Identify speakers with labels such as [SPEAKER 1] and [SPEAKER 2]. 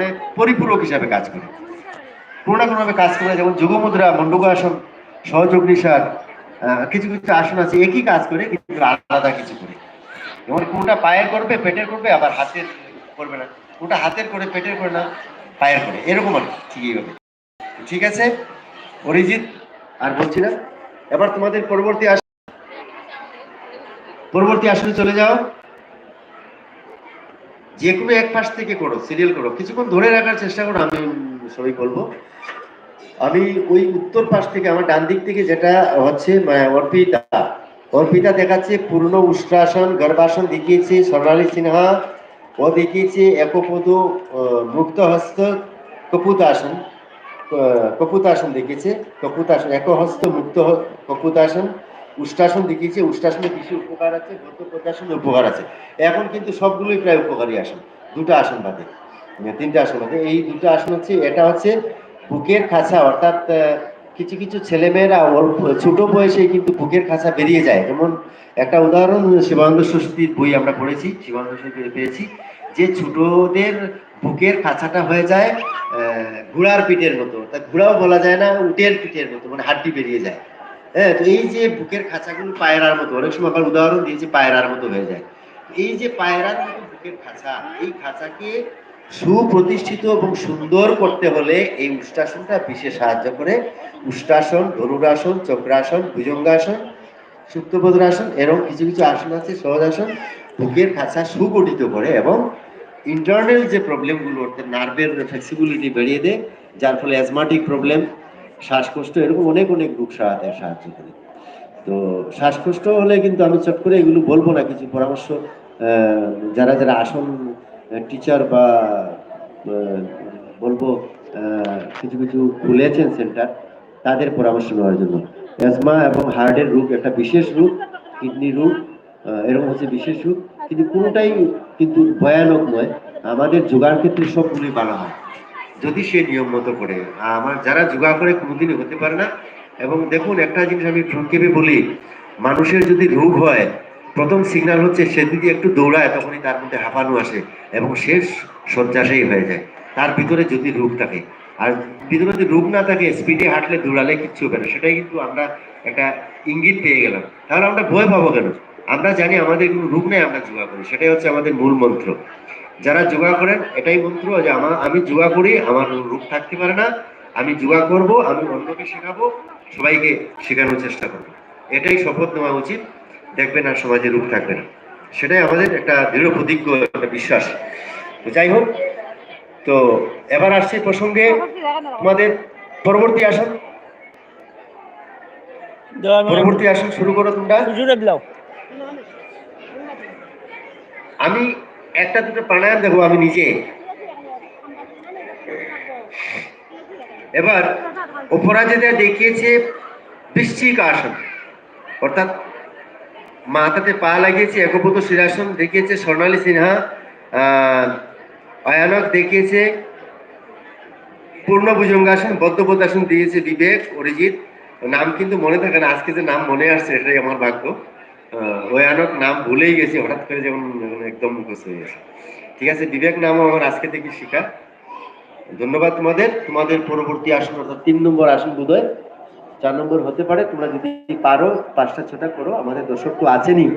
[SPEAKER 1] মানে পরিপূরক হিসাবে কাজ করে। কোনো না কোনোভাবে কাজ করে যেমন যুগমুদ্রা মণ্ডুকাসন সহযোগ নিষাদ আহ, কিছু কিছু আসন আছে একই কাজ করে কিন্তু আলাদা কিছু করে। যেমন কোনটা পায়ের করবে পেটের করবে আবার হাতের করবে না। কোনটা হাতের করে পেটের করে না পায়ের করে। এরকম আর কি, ঠিক এইভাবে। ঠিক আছে? অরিজিৎ আর বলছি না। এবার তোমাদের পরবর্তী আস পরবর্তী আসনে চলে যাও। যে কোনো এক পাশ থেকে করো সিরিয়াল করো। কিছুক্ষণ ধরে রাখার চেষ্টা করো আমি সবাই বলব আমি ওই উত্তর পাশ থেকে আমার ডান দিক থেকে যেটা হচ্ছে আহ, অর্পিতা। অর্পিতা দেখাচ্ছে পূর্ণ উষ্ট্রাসন গর্ভাসন দেখিয়েছে স্বর্ণালী সিনহা। ও দেখিয়েছে একপদ মুক্ত হস্ত কপুতাসন। কপুতাসন দেখিয়েছে কপুতাসন একহস্ত মুক্ত কপুতাসন। উষ্টাসন দেখিয়েছে উষ্ঠাসনে কিছু উপকার আছে গতপ্রকাশনে উপকার আছে। এখন কিন্তু সবগুলোই প্রায় উপকারী আসন, দুটো আসন বাদে মানে তিনটা আসন বাদে। এই দুটো আসন হচ্ছে, এটা হচ্ছে বুকের খাঁচা, অর্থাৎ কিছু কিছু ছেলেমেয়েরা অল্প, ছোট বয়সে কিন্তু বুকের খাঁচা বেরিয়ে যায়। যেমন একটা উদাহরণ, শিবানন্দ ষষ্ঠীর বই আমরা পড়েছি, শিবানন্দ ষষ্ঠী পেয়েছি, যে ছোটদের বুকের খাঁচাটা হয়ে যায় ঘোড়ার পিঠের মতো, তা ঘোড়াও বলা যায় না, উটের পিঠের মতো মানে হাড্ডি বেরিয়ে যায়। হ্যাঁ তো এই যে বুকের খাঁচাগুলো পায়রার মতো, অনেক সময় আবার উদাহরণ দিয়েছে পায়রার মতো হয়ে যায়। এই যে পায়রার মতো বুকের খাঁচা, এই খাঁচাকে সুপ্রতিষ্ঠিত এবং সুন্দর করতে হলে এই উষ্টাসনটা বিশেষ সাহায্য করে। উষ্টাসন, ধনুরাসন, চক্রাসন, ভুজঙ্গাসন সুপ্তভদ্রাসন এরকম কিছু কিছু আসন আছে, সহজাসন, বুকের খাঁচা সুগঠিত করে এবং ইন্টারনাল যে প্রবলেমগুলো অর্থাৎ নার্ভের ফ্লেক্সিবিলিটি বেরিয়ে দেয়, যার ফলে অ্যাজমাটিক প্রবলেম শ্বাসকষ্ট, এরকম অনেক অনেক রোগ সারাতে সাহায্য করে। তো শ্বাসকষ্ট হলে কিন্তু আমি চট করে এগুলো বলব না, কিছু পরামর্শ যারা যারা আসন টিচার বা বলব কিছু কিছু খুলেছেন সেন্টার, তাদের পরামর্শ নেওয়ার জন্য। অ্যাজমা এবং হার্টের রোগ একটা বিশেষ রোগ কিডনি রোগ এরকম হচ্ছে বিশেষ রোগ। কিন্তু কোনোটাই কিন্তু ভয়ানক নয়। আমাদের যোগার ক্ষেত্রে সবগুলোই ভালো হয়। যদি সে নিয়ম মতো করে। আমার যারা যোগা করে কোনোদিনই হতে পারে না। এবং দেখুন, একটা জিনিস আমি সংক্ষেপে বলি, মানুষের যদি রোগ হয়, প্রথম সিগন্যাল হচ্ছে সে যদি একটু দৌড়ায়, তখনই তার মধ্যে হাঁপানো আসে এবং সে শয্যাশায়ী হয়ে যায়। তার ভিতরে যদি রোগ থাকে। আর ভিতরে যদি রোগ না থাকে স্পিডে হাঁটলে, দৌড়ালে কিচ্ছু হবে না। সেটাই কিন্তু আমরা একটা ইঙ্গিত পেয়ে গেলাম। তাহলে আমরা ভয় পাবো কেন? আমরা জানি আমাদের কোনো রোগ নেই, আমরা যোগা করি। সেটাই হচ্ছে আমাদের মূল মন্ত্র। যারা যোগা করেন এটাই মন্ত্র যে আমার আমি যোগা করি আমার রূপ থাকতে পারে না। আমি যোগা করব আমি অন্যকে শেখাবো সবাইকে শেখানোর চেষ্টা করব। এটাই শপথ নেওয়া উচিত। দেখবেন আর সমাজে রূপ থাকবে না। সেটাই আমাদের একটা দৃঢ় প্রতিজ্ঞ একটা বিশ্বাস। যাই হোক তো এবার আসছে প্রসঙ্গে তোমাদের পরবর্তী আসন। পরবর্তী আসন শুরু করো তোমরা। আমি একটা দুটো প্রাণায়াম দেখো আমি নিজে। এবার অপরাজিতা দেখিয়েছে বৃশ্চিক আসন। অর্থাৎ মাথাতে পা লাগিয়েছে একপত শিরাসন দেখিয়েছে স্বর্ণালী সিনহা অয়ানক দেখিয়েছে পূর্ণ ভুজঙ্গাসন বদ্ধপদাসন দিয়েছে বিবেক, অরিজিৎ। নাম কিন্তু মনে থাকে না, আজকে যে নাম মনে আসছে, এটাই আমার ভাগ্য। আনক, নাম ভুলেই গেছি, হঠাৎ করে যেমন একদম মুখস্থ হয়ে গেছে। ঠিক আছে, বিবেক নামও আমার আজকে থেকে শিখা ধন্যবাদ তোমাদের তোমাদের পরবর্তী আসন অর্থাৎ তিন নম্বর আসন বোধহয়, চার নম্বর হতে পারে। তোমরা যদি পারো, পাঁচটা ছটা করো, আমাদের দর্শক তো আছেনই।